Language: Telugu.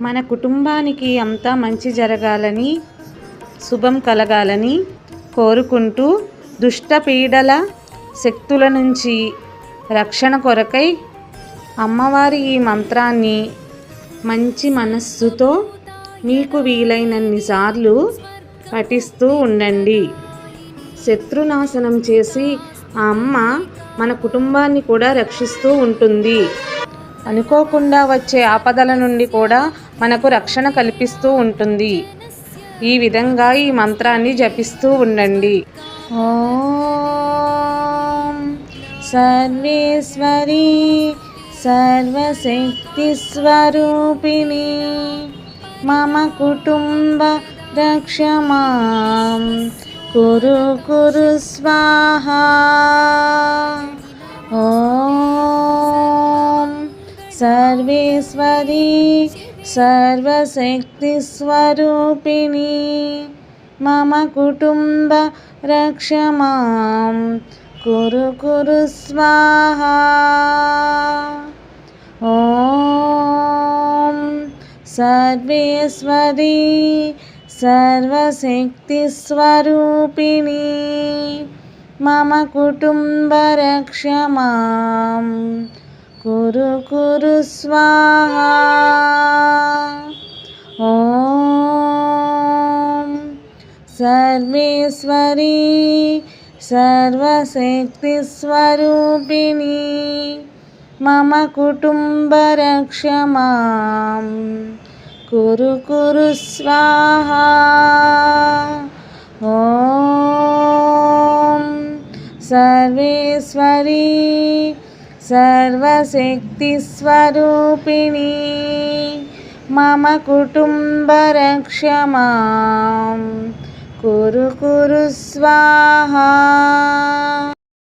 మన కుటుంబానికి అంతా మంచి జరగాలని శుభం కలగాలని కోరుకుంటూ దుష్ట పీడల శక్తుల నుంచి రక్షణ కొరకై అమ్మవారి ఈ మంత్రాన్ని మంచి మనస్సుతో మీకు వీలైనన్నిసార్లు పఠిస్తూ ఉండండి. శత్రునాశనం చేసి ఆ అమ్మ మన కుటుంబాన్ని కూడా రక్షిస్తూ ఉంటుంది. అనుకోకుండా వచ్చే ఆపదల నుండి కూడా మనకు రక్షణ కల్పిస్తూ ఉంటుంది. ఈ విధంగా ఈ మంత్రాన్ని జపిస్తూ ఉండండి. ఓం సర్వేశ్వరి సర్వశక్తి స్వరూపిణి మమ కుటుంబ రక్షమాం కురు కురు స్వాహా. సర్వేశ్వరి సర్వశక్తి స్వరూపిణి. మమ కుటుంబ రక్షమాం కురు కురు స్వాహా. ఓం సర్వేశ్వరి సర్వశక్తి స్వరూపిణి. మమ కుటుంబ రక్షమాం కురు కురు స్వాహా. ఓం సర్వేశ్వరి సర్వశక్తి స్వరూపిణి. మమ కుటుంబ రక్షమాం కురు కురు స్వాహా. ఓం సర్వేశ్వరి సర్వశక్తి స్వరూపిణి. మమ కుటుంబ రక్షమాం. కురు కురు స్వాహా.